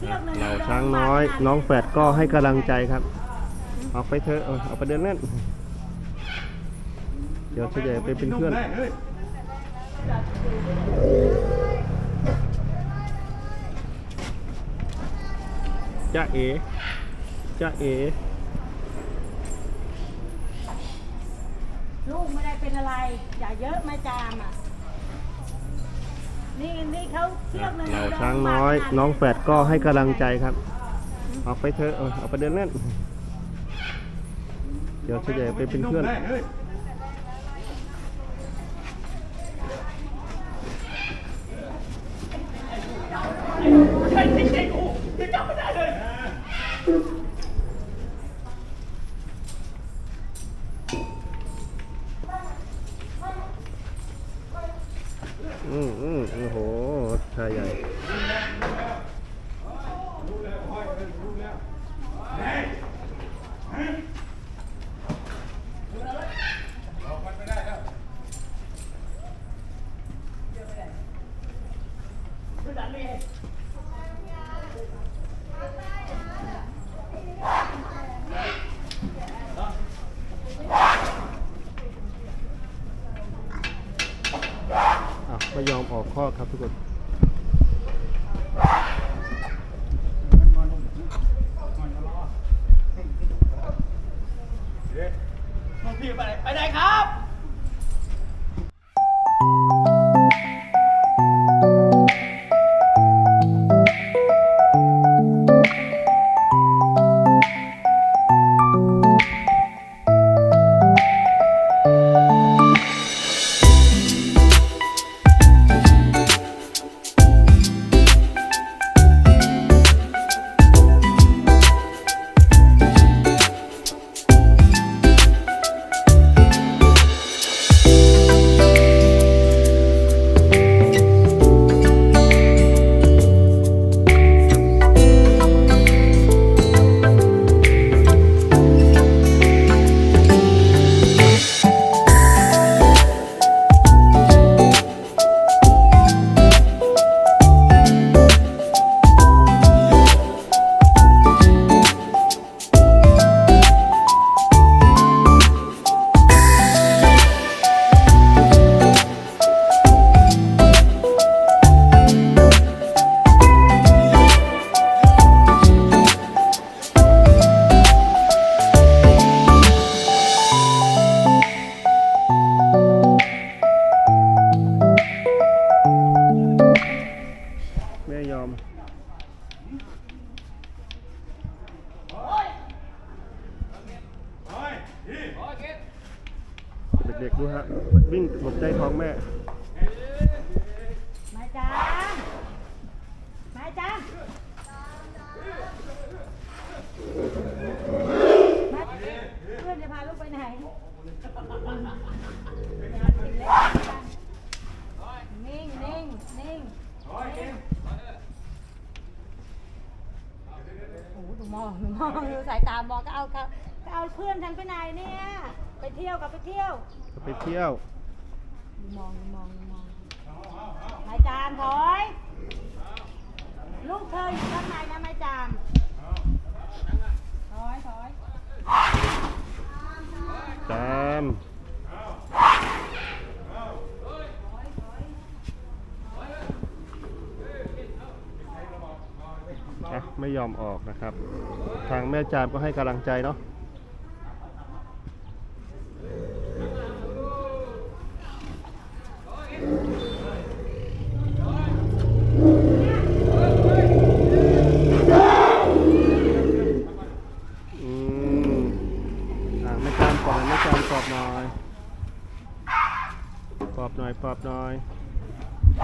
เชือกหนึ่งเราช้างน้อย น้องแฝดก็ให้กำลังใจครับ ออกไปเถอะเอาเอาไปเดินเล่น เดี๋ยวเฉยๆไปเป็นเพื่อนจ้าเอจ้าเอลูกไม่ได้เป็นอะไร อย่าเยอะมาจามอะ นี่นี่เขาเชือกหนึ่งเราช้างน้อย น้องแฝดก็ให้กำลังใจครับ ออกไปเถอะเอาเอาไปเดินเล่น เดี๋ยวเฉยๆไปเป็นเพื่อนอืมอืมโอ้โหชายใหญ่ อะ ไม่ยอม เด็กๆดูฮะวิ่งหลบใต้ท้องแม่ มาจ้ามาจามาเพื่อนจะพาลูกไปไหนนิ่งนิ่งนิ่งโอ้โหดูมองดูมองดูสายตามองก็เอาก็ก็เอาเพื่อนฉันไปไหนเนี่ย ไปเที่ยวกับไปเที่ยวไปเที่ยวดูมองดูมองดูมองนายจามถอย ลูกเธออยู่ข้างในนะนายจามถอยถอยตามอะไม่ยอมออกนะครับ ทางแม่จามก็ให้กำลังใจเนาะ อืมอ่าไม่จามปอบหน่อยไม่จามปอบหน่อย ปอบหน่อยปอบหน่อย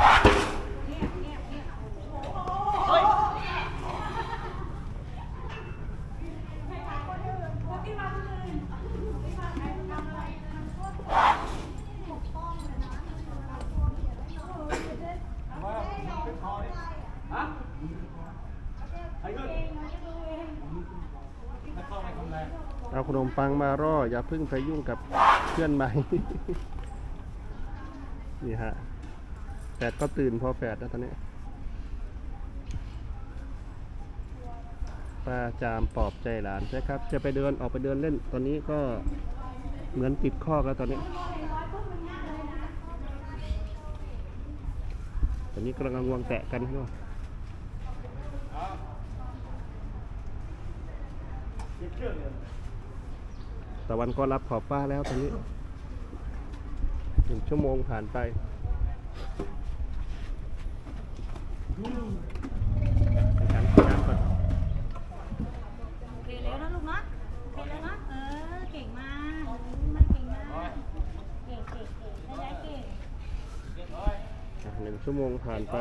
เอะไรเอาขนมปังมาร่ออย่าเพิ่งไปยุ่งกับเพื่อนใหม่ นี่ฮะแฝดก็ตื่นพอแฝดแล้วตอนนี้ป้าจามปลอบใจหลานใช่ครับ จะไปเดินออกไปเดินเล่น ตอนนี้ก็เหมือนติดข้อแล้วตอนนี้ ตอนนี้กำลังงวงแตะกันครับเชื่อเลยตะวันก็รับขอบฟ้าแล้วตอนนี้ หนึ่งชั่วโมงผ่านไปไปถังน้ำก่อนโอเคแล้วนะลูกเนาะโอเคแล้วเนาะเออเก่งมากมันเก่งมากเก่งเก่งเก่งได้ได้เก่ง อะหนึ่งชั่วโมงผ่านไป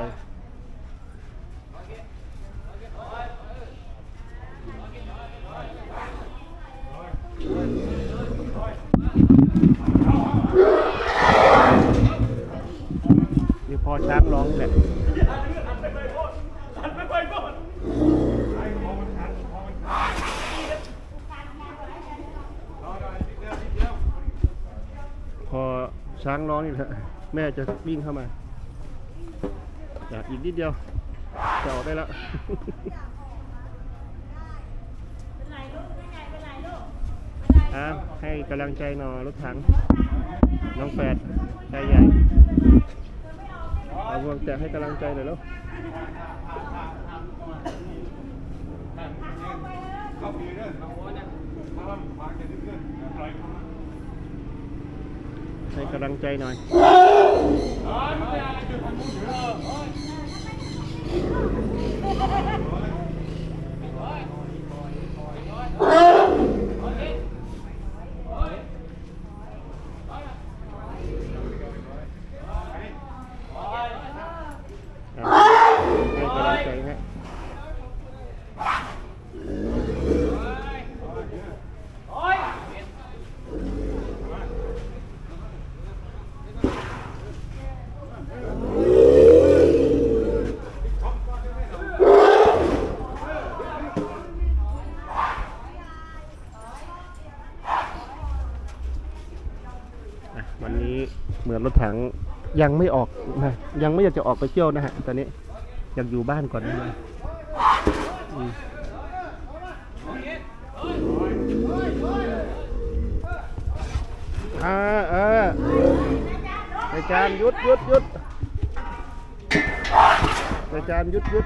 นี่พอช้างร้องนี่แหละ หันไปไปก่อน พอช้างร้องนี่ แหละแม่จะวิ่งเข้ามาอยากอีกนิดเดียวจะออกได้แล้วเป็นไรลูกเป็นไงเป็นไรลูกอะให้กำลังใจหนอรถถัง น้องแฝดใจใหญ่เอาพวงแจกให้กำลังใจหน่อยแล้วเข้าปีเด้อเอาหัวเนี่ยมาว่าพาจะขึ้นปล่อยให้กำลังใจหน่อยอ๋อไม่ได้อะไร จุดทางนู้นเถอะ อะให้กำลังใจฮะ อะวันนี้เห มือนรถถังยังไม่ออกนะยังไม่อยากจะออกไปเที่ยวนะฮะตอนนี้อยากอยู่บ้านก่อนนะอืมอ่าเอออาจารย์ยุดยุดยุดอาจารย์ยุดยุด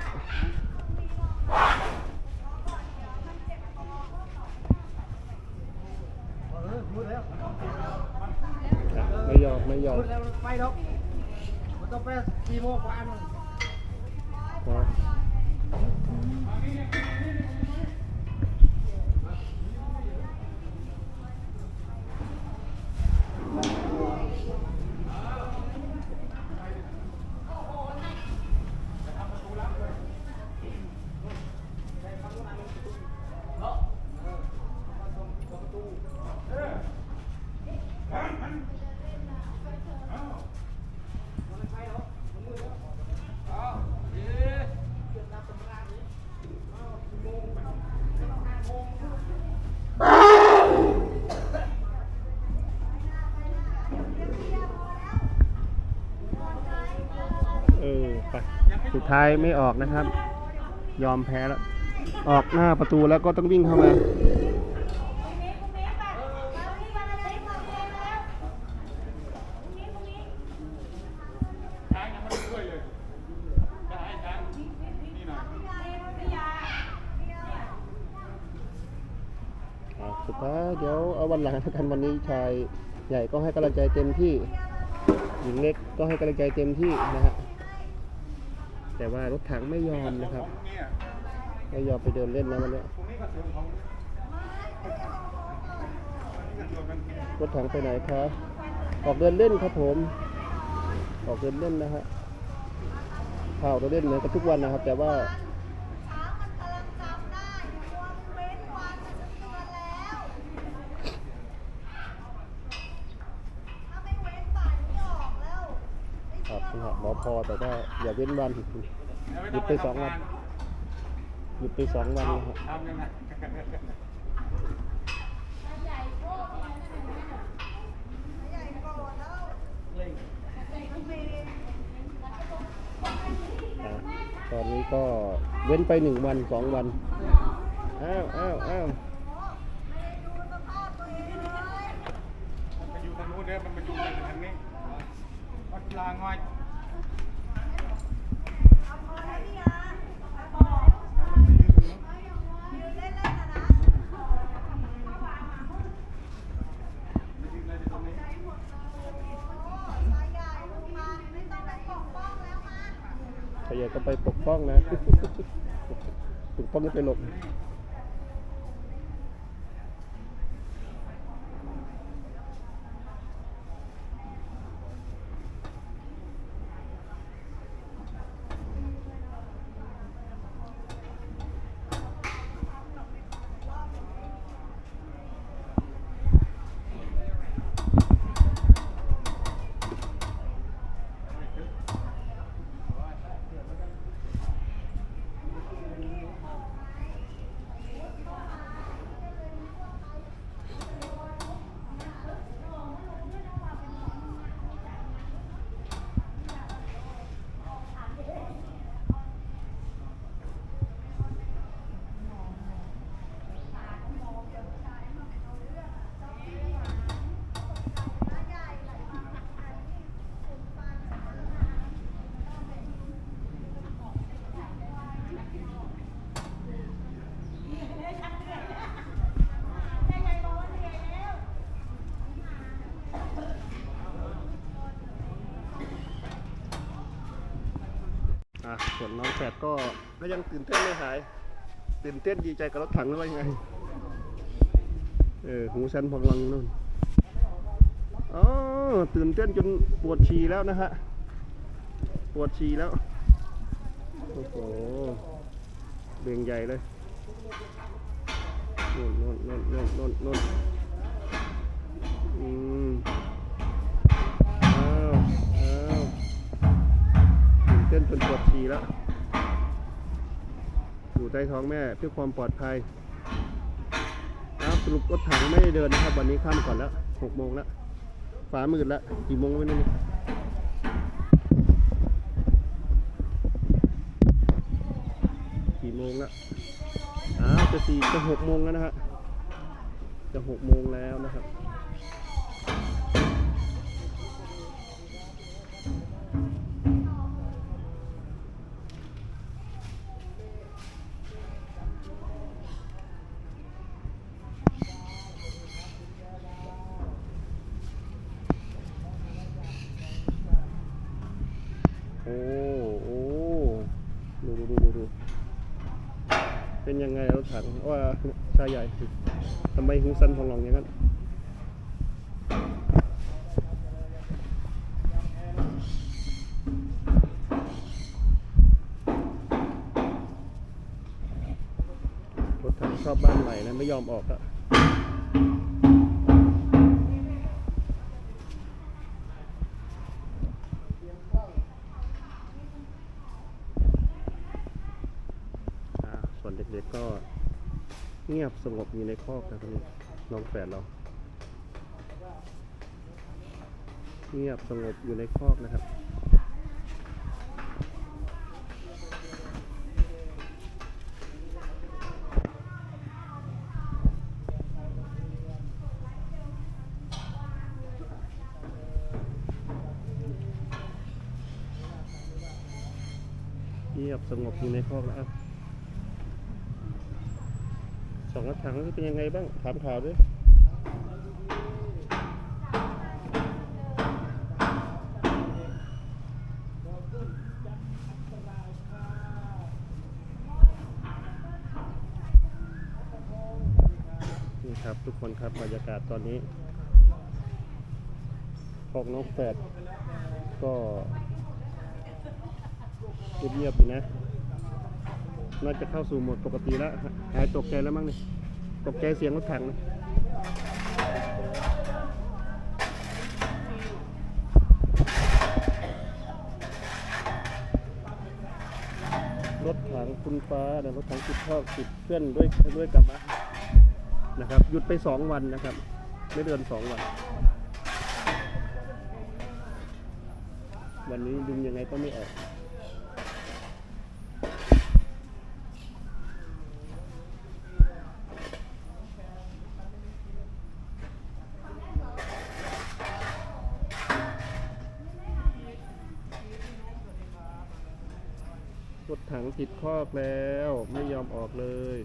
อะไม่ยอมไม่ยอม พูดแล้วไปดอกมันต้องไป สี่โมงกว่านึง ท้ายไม่ออกนะครับ ยอมแพ้แล้ว ออกหน้าประตูแล้วก็ต้องวิ่งเข้ามาสุดท้ายเดี๋ยวเอาวันหลังกันวันนี้ชายใหญ่ก็ให้กำลังใจเต็มที่ หญิงเล็กก็ให้กำลังใจเต็มที่นะฮะ แต่ว่ารถถังไม่ยอมนะครับ ไม่ยอมไปเดินเล่นนะวันนี้รงนี้ก็เสือของนี่ก็เสือกันรถถังไปไหนคะออกเดินเล่นครับผม ออกเดินเล่นนะฮะข่าวเราเล่นเหมือนกันทุกวันนะครับ แต่ว่า ช้างมันกำลังจำได้กลัวมันเว้นวันมันจะเตือนแล้ว ถ้าไม่เว้นป่านนี้ออกแล้วได้ ครั เที่ บ ยว นะฮะหม อพอแต่ว่าอย่าเว้นวันหยุดไปสองวันหยุดไปสองวันนะครับตอนนี้ก็เว้นไปหนึ่งวันสองวัน อ้าวอ้าวอ้าวไม่ได้ดูสภาพตัวเองเลยมันไปอยู่ทางนู้นเด้อมันไปอยู่ทางนี้วัดปลางอย เอาพอแล้วพี่อาไปบอกยืนเล่นๆนะนะโอ้สายใหญ่ลงมาไม่ต้องไปปกป้องแล้วมา ใครอยากก็ไปปกป้องนะ ปกป้องก็ไปหลบ อะส่วนน้องแฝดก็ก็ยังตื่นเต้นไม่หาย ตื่นเต้นดีใจกับรถถังหรือว่ายังไง เออหูฉันพองลังนู่นอ๋อตื่นเต้นจนปวดฉี่แล้วนะฮะ ปวดฉี่แล้ว โอ้โหเบ่งใหญ่เลยนู่นนู่นนู่นนู่นนู่นนู่นอืม เต้นจนปวดฉี่แล้ว อยู่ใต้ท้องแม่เพื่อความปลอดภัยครับสรุปรถถังไม่ได้เดินนะครับ วันนี้ข้ามก่อนแล้วหกโมงแล้วฟ้ามืดแล้วกี่โมงวไม่รู้นี่กี่โมงแล้วอ้าวจะสี่จะหกโมงแล้วนะฮะจะหกโมงแล้วนะครับ ชายใหญ่ทำไมหูสั้นพองหลองอย่างนั้นรถถังชอบบ้านใหม่นะไม่ยอมออกอะ งียบสงบอยู่ในคอกนะตอนนี้น้องแฝดเราเงียบสงบอยู่ในคอกนะครับเงียบสงบอยู่ในคอกแล้ว สองกรถถังนี่เป็นยังไงบ้าง ถามข่าวด้วยนี่ครับทุกคนครับบรรยากาศตอนนี้คอกน้องแฝดก็เงียบๆอยู่นะ น่าจะเข้าสู่โหมดปกติแล้วหายตกใจแล้วมั้งนี่ตกใจเสียงรถถังนะรถถังคุณฟ้านะรถถังติดท่อติดเพื่อนด้วยด้วยกรรมะนะครับหยุดไปสองวันนะครับ ไม่เดินสองวัน วันนี้ดึงยังไงก็ไม่ออก ถังติดคอกแล้วไม่ยอมออกเลย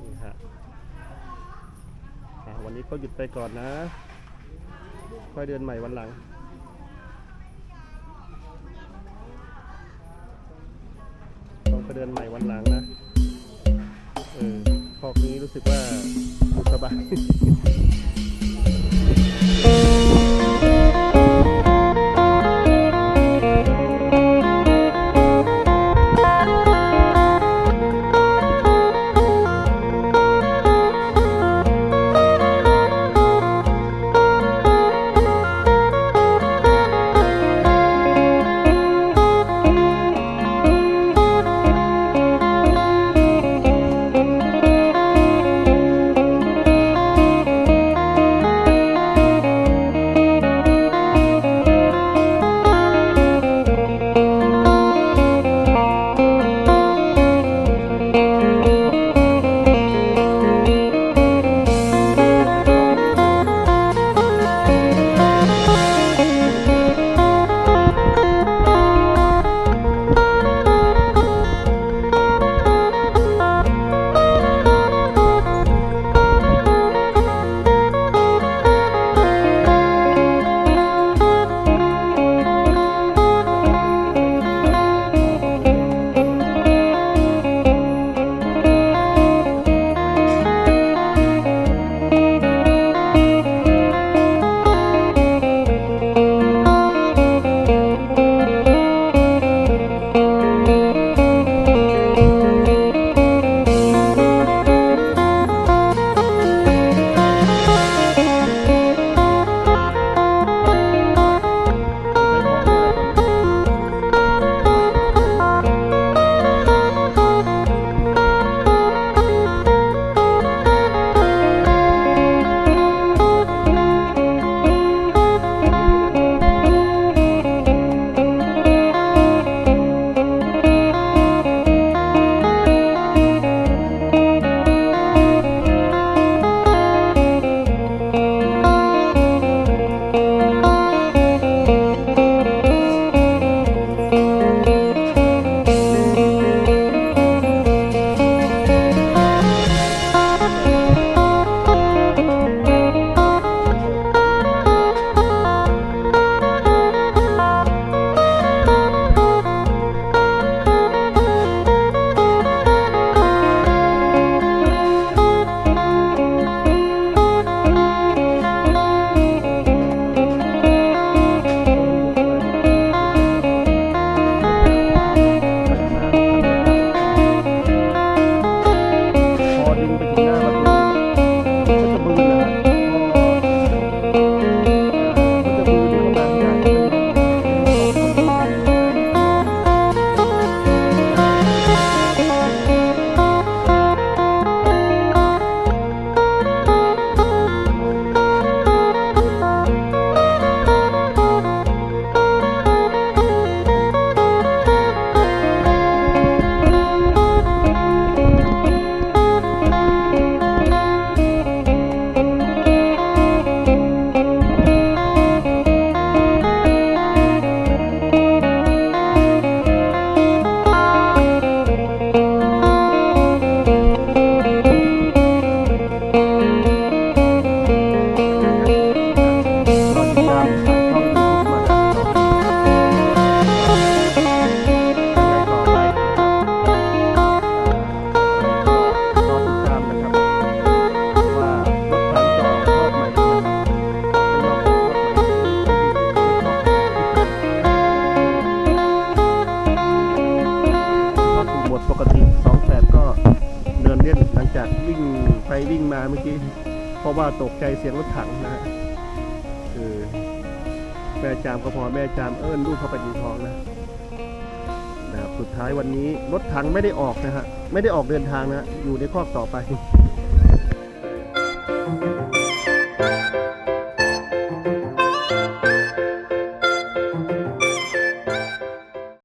นี่ฮะวันนี้ก็หยุดไปก่อนนะ ค่อยเดือนใหม่วันหลังต้องไปเดินใหม่วันหลังนะ เออคอกนี้รู้สึกว่าสบาย ว่าตกใจเสียงรถถังนะฮะคือแม่จามก็พอแม่จามเอิ้นลูกเข้าไปในท้องนะนะครับสุดท้ายวันนี้รถถังไม่ได้ออกนะฮะไม่ได้ออกเดินทางนะฮะอยู่ในคอกต่อไป